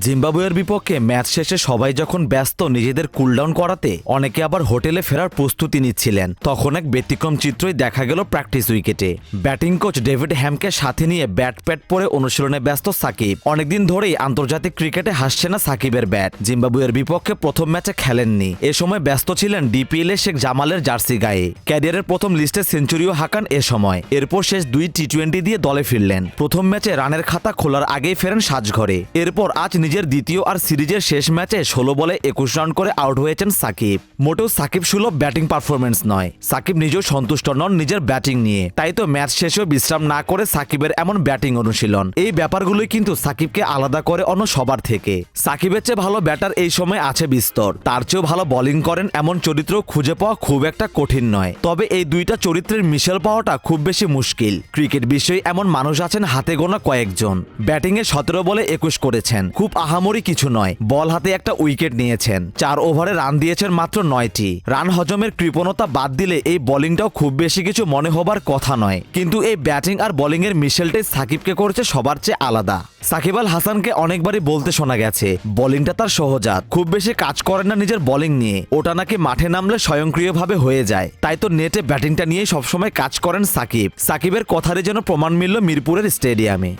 জিম্বাবুয়ের বিপক্ষে ম্যাচ শেষে সবাই যখন ব্যস্ত নিজেদের কুলডাউন করাতে, অনেকে আবার হোটেলে ফেরার প্রস্তুতি নিচ্ছিলেন। তখন এক ব্যতিক্রম চিত্রই দেখা গেল প্র্যাকটিস উইকেটে। ব্যাটিং কোচ ডেভিড হ্যামকে সাথে নিয়ে ব্যাট প্যাট পরে অনুশীলনে ব্যস্ত সাকিব। অনেকদিন ধরেই আন্তর্জাতিক ক্রিকেটে হাসছে না সাকিবের ব্যাট। জিম্বাবুয়ের বিপক্ষে প্রথম ম্যাচে খেলেননি। এ সময় ব্যস্ত ছিলেন ডিপিএল এ শেখ জামালের জার্সি গায়ে। ক্যারিয়ারের প্রথম লিস্টে সেঞ্চুরিও হাঁকান এ সময়। এরপর শেষ দুই টি টোয়েন্টি দিয়ে দলে ফিরলেন। প্রথম ম্যাচে রানের খাতা খোলার আগেই ফেরেন সাজঘরে। এরপর আজ নিজের দ্বিতীয় আর সিরিজের শেষ ম্যাচে ষোলো বলে একুশ রান করে আউট হয়েছেন সাকিব। মোটেও সাকিব সুলভ ব্যাটিং পারফরমেন্স নয়। সাকিব নিজেও সন্তুষ্ট নন নিজের ব্যাটিং নিয়ে। তাই তো ম্যাচ শেষেও বিশ্রাম না করে সাকিবের এমন ব্যাটিং অনুশীলন। এই ব্যাপারগুলোই কিন্তু সাকিবকে আলাদা করে অন্য সবার থেকে। সাকিবের চেয়ে ভালো ব্যাটার এই সময় আছে বিস্তর। তার চেয়েও ভালো বোলিং করেন এমন চরিত্র খুঁজে পাওয়া খুব একটা কঠিন নয়। তবে এই দুইটা চরিত্রের মিশেল পাওয়াটা খুব বেশি মুশকিল। ক্রিকেট বিষয়ে এমন মানুষ আছেন হাতে গোনা কয়েকজন। ব্যাটিংয়ে সতেরো বলে একুশ করেছেন। খুব আহামরি কিছু নয়। বল হাতে একটা উইকেট নিয়েছেন। চার ওভারে রান দিয়েছেন মাত্র নয়টি। রান হজমের কৃপণতা বাদ দিলে এই বোলিংটাও খুব বেশি কিছু মনে হবার কথা নয়। কিন্তু এই ব্যাটিং আর বোলিংয়ের মিশেলটাই সাকিবকে করেছে সবার চেয়ে আলাদা। সাকিব আল হাসানকে অনেকবারই বলতে শোনা গেছে, বোলিংটা তার সহজাত। খুব বেশি কাজ করেন না নিজের বোলিং নিয়ে। ওটা নাকি মাঠে নামলে স্বয়ংক্রিয়ভাবে হয়ে যায়। তাই তো নেটে ব্যাটিংটা নিয়েই সবসময় কাজ করেন সাকিব। সাকিবের কথারই যেন প্রমাণ মিলল মিরপুরের স্টেডিয়ামে।